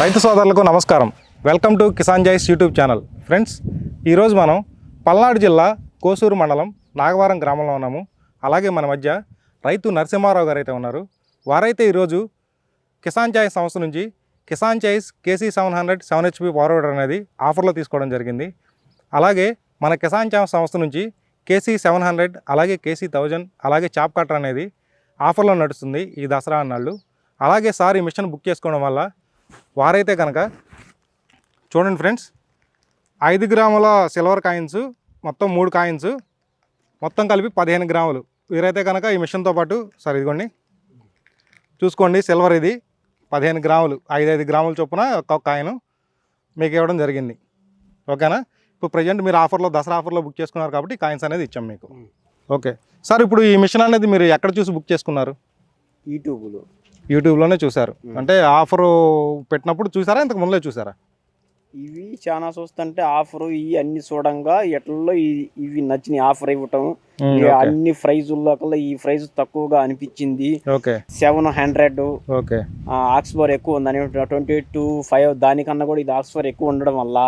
రైతు సోదరులకు నమస్కారం. Welcome to Kisan choice YouTube channel. Friends ఈరోజు మనం పల్నాడు జిల్లా కోసూరు మండలం నాగవారం గ్రామంలో ఉన్నాము. అలాగే మన మధ్య రైతు నరసింహారావు గారు అయితే ఉన్నారు. వారైతే ఈరోజు కిసాన్ చాయిస్ సంస్థ నుంచి Kisan choice KC seven hundred seven HP forwarder అనేది ఆఫర్లో తీసుకోవడం జరిగింది. అలాగే మన కిసాన్ చాయిస్ సంస్థ నుంచి కేసీ సెవెన్ హండ్రెడ్ అలాగే కేసీ థౌజండ్ అలాగే చాప్ కట్టర్ అనేది ఆఫర్లో నడుస్తుంది ఈ దసరా అన్నాళ్ళు అలాగే సార్ ఈ మిషన్ బుక్ చేసుకోవడం వల్ల వారైతే కనుక చూడండి ఫ్రెండ్స్ ఐదు గ్రాముల సిల్వర్ కాయిన్స్ మొత్తం మూడు కాయిన్స్ మొత్తం కలిపి పదిహేను గ్రాములు. వీరైతే కనుక ఈ మిషన్తో పాటు సార్ ఇదిగోండి చూసుకోండి సిల్వర్ ఇది పదిహేను గ్రాములు ఐదు ఐదు గ్రాముల చొప్పున ఒక్కొక్క కాయిన్ మీకు ఇవ్వడం జరిగింది. ఓకేనా? ఇప్పుడు ప్రజెంట్ మీరు ఆఫర్లో దసరా ఆఫర్లో బుక్ చేసుకున్నారు కాబట్టి కాయిన్స్ అనేది ఇచ్చాం మీకు. ఓకే. సార్ ఇప్పుడు ఈ మిషన్ అనేది మీరు ఎక్కడ చూసి బుక్ చేసుకున్నారు? యూట్యూబ్లో యూట్యూబ్లోనే చూసారు అంటే ఆఫర్ పెట్టినప్పుడు చూసారా? ఇంతకు ముందులే చూసారా? ఇవి చాలా చూస్తుంటే ఆఫర్ ఇవి అన్ని చూడంగా ఎట్లలో ఇవి నచ్చినాయి ఆఫర్ ఇవ్వటం. అన్ని ప్రైజుల్లో కల్లా ఈ ప్రైజ్ తక్కువగా అనిపించింది. Seven hundred. ఆక్స్ఫోర్ ఎక్కువ ఉందని ట్వంటీ టూ ఫైవ్ దానికన్నా కూడా ఇది ఆక్స్ఫోర్ ఎక్కువ ఉండడం వల్ల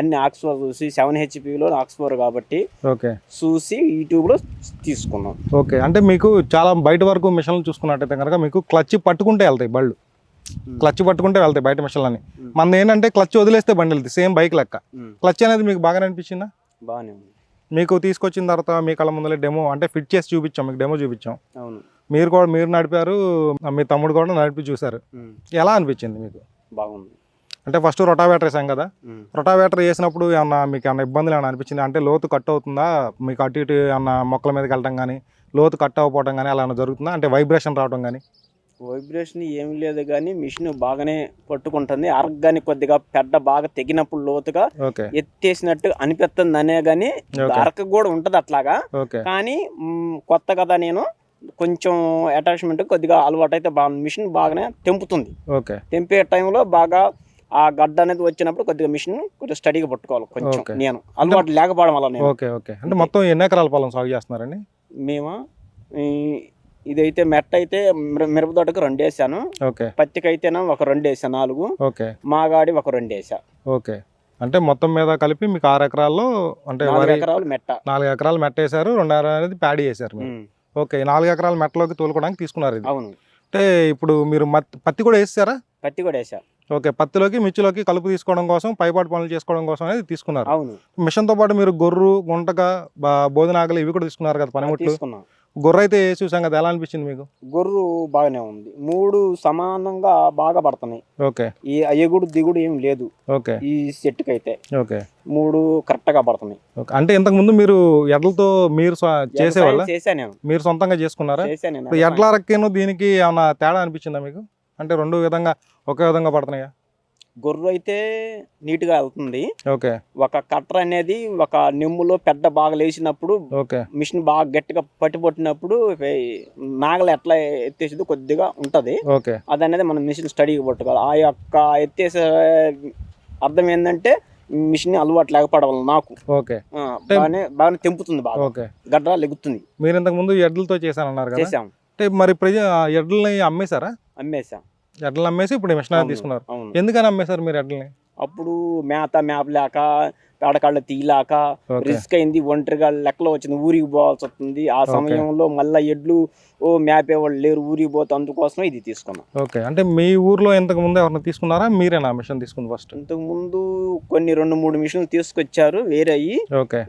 అన్ని ఆక్స్ఫోర్ చూసి సెవెన్ హెచ్పిలో ఆక్స్ఫోర్ కాబట్టి ఓకే. చూసి యూట్యూబ్లో తీసుకున్నాం. ఓకే. అంటే మీకు చాలా బయట వరకు మిషన్లు చూసుకున్నట్టయితే కనుక మీకు క్లచ్ పట్టుకుంటే వెళ్తాయి బళ్ళు. క్లచ్ పట్టుకుంటే వెళ్తాయి బయట మిషన్లని మన ఏంటంటే క్లచ్ వదిలేస్తే బండి వెళ్తాయి సేమ్ బైక్ లెక్క. క్లచ్ అనేది మీకు బాగానే అనిపించిందా? బాగానే మీకు తీసుకొచ్చిన తర్వాత మీ కళ్ళ ముందర డెమో అంటే ఫిట్ చేసి చూపించాం మీకు డెమో చూపించాం. అవును. మీరు కూడా మీరు నడిపారు మీ తమ్ముడు కూడా నడిపి చూసారు ఉమ్, ఎలా అనిపించింది మీకు? బాగుంది. అంటే ఫస్ట్ రొటావేటర్ వేసాం కదా. రొటావేటర్ వేసినప్పుడు ఏమన్నా మీకు ఏమన్నా ఇబ్బందులు ఏమైనా అనిపించింది? అంటే లోతు కట్ అవుతుందా? మీకు అటు ఇటు ఏమన్నా మొక్కల మీదకి వెళ్ళటం కానీ లోతు కట్ అవ్వకపోవడం కానీ అలా జరుగుతుందా? అంటే వైబ్రేషన్ రావడం కానీ వైబ్రేషన్ ఏమి లేదు కానీ మిషన్ బాగానే పట్టుకుంటుంది. అరగ్గాని కొద్దిగా పెద్ద బాగా తెగినప్పుడు లోతుగా ఎత్తేసినట్టు అనిపిస్తుంది అనే కానీ అరక కూడా ఉంటది అట్లాగా. కానీ కొత్త కదా నేను కొంచెం అటాచ్మెంట్ కొద్దిగా అలవాటు అయితే బాగుంది మిషన్ బాగానే తెంపుతుంది. తెంపే టైంలో బాగా ఆ గడ్డ అనేది వచ్చినప్పుడు కొద్దిగా మిషన్ కొంచెం స్టడీగా పట్టుకోవాలి కొంచెం. నేను. అలవాటు లేకపోవడం వల్ల నేను. Okay okay. అంటే మొత్తం ఎన్ని ఎకరాల పొలం సాగు చేస్తున్నారండి? మేము ఇదైతే మెట్ట అయితే మిర- మిరప తోటకు రెండు వేసాను ఓకే. పత్తికి అయితేనా ఒక రెండు వేసా నాలుగు. ఓకే. మాగాడి ఒక రెండు వేసా ఓకే. అంటే మొత్తం మీద కలిపి మీకు ఆరు ఎకరాల్లో అంటే ఎకరాలు మెట్ట. నాలుగు ఎకరాలు మెట్ట వేసారు రెండు ఎకరాలు అనేది ప్యాడీ వేసారు ఓకే నాలుగు ఎకరాల మెట్టలోకి తోలుకోవడానికి తీసుకున్నారు ఇది. అవును. అంటే ఇప్పుడు మీరు పత్తి కూడా వేసారా పత్తి కూడా వేసా. ఓకే పత్తిలోకి మిర్చిలోకి కలుపు తీసుకోవడం కోసం పైపాటు పనులు చేసుకోవడం కోసం అనేది తీసుకున్నారు. అవును. మిషన్తో పాటు మీరు గొర్రు గుంటక బోధనాగలు ఇవి కూడా తీసుకున్నారు కదా పనిముట్లు? తీసుకున్నా. గొర్రె అయితే చూసాం కదా ఎలా అనిపించింది మీకు? గొర్రు బాగానే ఉంది. మూడు సమానంగా బాగా పడుతున్నాయి. ఓకే. ఈ ఎగుడు దిగుడు ఏం లేదు. ఓకే. ఈ సెట్కి అయితే ఓకే. మూడు కరెక్ట్గా పడుతున్నాయి. ఓకే. అంటే ఇంతకు ముందు మీరు ఎడ్లతో మీరు స్వ- చేసేవాళ్ళ? వ్యవసాయం చేశా నేను మీరు సొంతంగా చేసుకున్నారా? నేను ఎడ్ల రక్కేను దీనికి ఏమన్నా తేడా అనిపించిందా మీకు? అంటే రెండు విధంగా ఒకే విధంగా పడుతున్నాయా? గొర్రు అయితే నీట్గా వెళ్తుంది. ఓకే. ఒక కట్టర్ అనేది ఒక నిమ్ములో పెద్ద బాగా లేచినప్పుడు ఓకే. మిషన్ బాగా గట్టిగా పట్టిపట్టినప్పుడు నాగలు ఎట్లా ఎత్తేసిందో కొద్దిగా ఉంటది. ఓకే. అది అనేది మనం మిషన్ స్టడీగా పట్టుకోవాలి. ఆ యొక్క ఎత్తేసే అర్థం ఏంటంటే మిషన్ అలవాటు లేకపోవడం వల్ల నాకు. ఓకే. బాగానే బాగానే తెంపుతుంది బాగా. ఓకే. గడ్డ లెగుతుంది. మీరు ఇంతకు ముందు ఎడ్లతో చేశానన్నారు కదా? చేసాం అంటే మరి ప్రజ ఎడ్లని అమ్మేశారా? అమ్మేసాం ఎడ్లను అమ్మేసి ఇప్పుడు మిషన్ తీసుకున్నారు. అవును. ఎందుకని అమ్మేశారు మీరు ఎడ్లని? అప్పుడు మేత మేపలేక పేడకాళ్ళు తీయలేక రిస్క్ అయింది ఒంటరిగా లెక్కలో వచ్చింది ఊరికి పోవాల్సి వస్తుంది. ఆ సమయంలో మళ్ళీ ఎడ్లు ఓ మేపేవాళ్ళు లేరు ఊరికి పోతే అందుకోసం ఇది తీసుకున్నాం. ఓకే. అంటే మీ ఊర్లో ఇంతకు ముందు ఎవరైనా తీసుకున్నారా? మీరేనా మిషన్ తీసుకుంది ఫస్ట్ ఇంతకు ముందు కొన్ని రెండు మూడు మిషన్లు తీసుకొచ్చారు వేరే అయ్యి. ఓకే.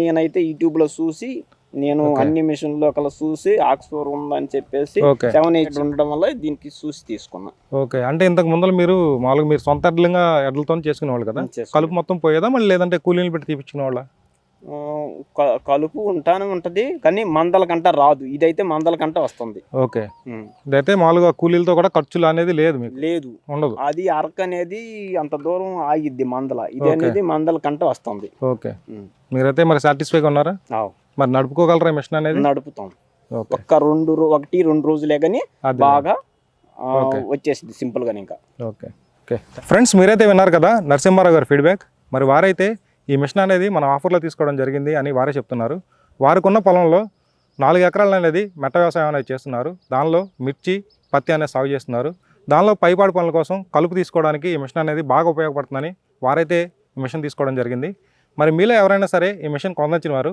నేనైతే యూట్యూబ్లో చూసి నేను. అన్ని మిషన్లో కల చూసి ఆక్స్ఫోర్ ఉందని చెప్పేసి సెవెన్ ఎయిట్ ఉండడం వల్ల దీనికి చూసి తీసుకున్నా. ఓకే. అంటే ఇంతకు ముందర మీరు మామూలుగా మీరు సొంత ఎడ్లంగా ఎడ్లతో చేసుకునేవాళ్ళు కదా. కలుపు మొత్తం పోయేదా? మళ్ళీ లేదంటే కూలీలు పెట్టి తీపించుకునే వాళ్ళ కలుపు ఉంటానే ఉంటది కానీ మందల కంట రాదు. ఇదైతే మందల కంట వస్తుంది. ఓకే. ఇదైతే మామూలుగా కూలీలతో కూడా ఖర్చులు అనేది లేదు మీకు? లేదు. ఉండదు. అది అరక అనేది అంత దూరం ఆగిద్ది మందల. ఇది. అనేది మందల కంట వస్తుంది. ఓకే. మీరైతే మరి సాటిస్ఫైగా ఉన్నారా. మరి నడుపుకోగలరా మిషన్ అనేది? నడుపుతాం. ఒక్క రెండు ఒకటి రెండు రోజులే కానీ బాగా. వచ్చేసింది సింపుల్గా ఇంకా. ఓకే. ఓకే. ఫ్రెండ్స్ మీరైతే విన్నారు కదా నరసింహారావు గారి ఫీడ్బ్యాక్. మరి వారైతే ఈ మిషన్ అనేది మన ఆఫర్లో తీసుకోవడం జరిగింది అని వారే చెప్తున్నారు. వారికున్న పొలంలో నాలుగు ఎకరాలు అనేది మెట్ట వ్యవసాయం అనేది చేస్తున్నారు. దానిలో మిర్చి పత్తి అనేది సాగు చేస్తున్నారు. దానిలో పైపాడు పనుల కోసం కలుపు తీసుకోవడానికి ఈ మిషన్ అనేది బాగా ఉపయోగపడుతుందని వారైతే ఈ మిషన్ తీసుకోవడం జరిగింది. మరి మీలో ఎవరైనా సరే ఈ మిషన్ కొందొచ్చిన వారు